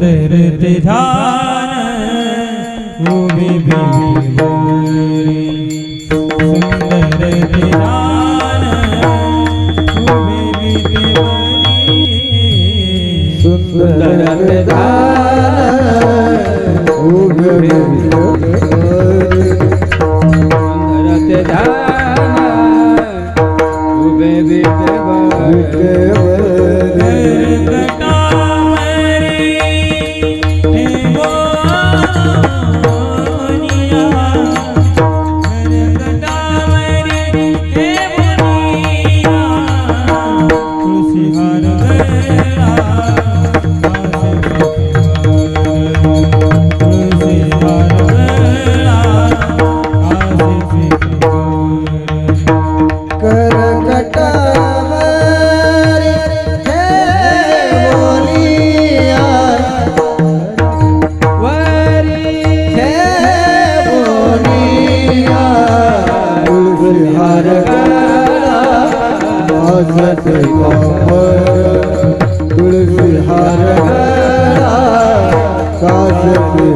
फिर विधान वो भी भी हरी नाम तुलसी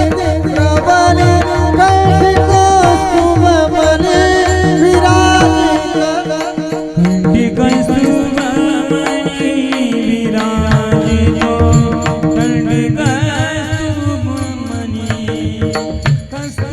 Cause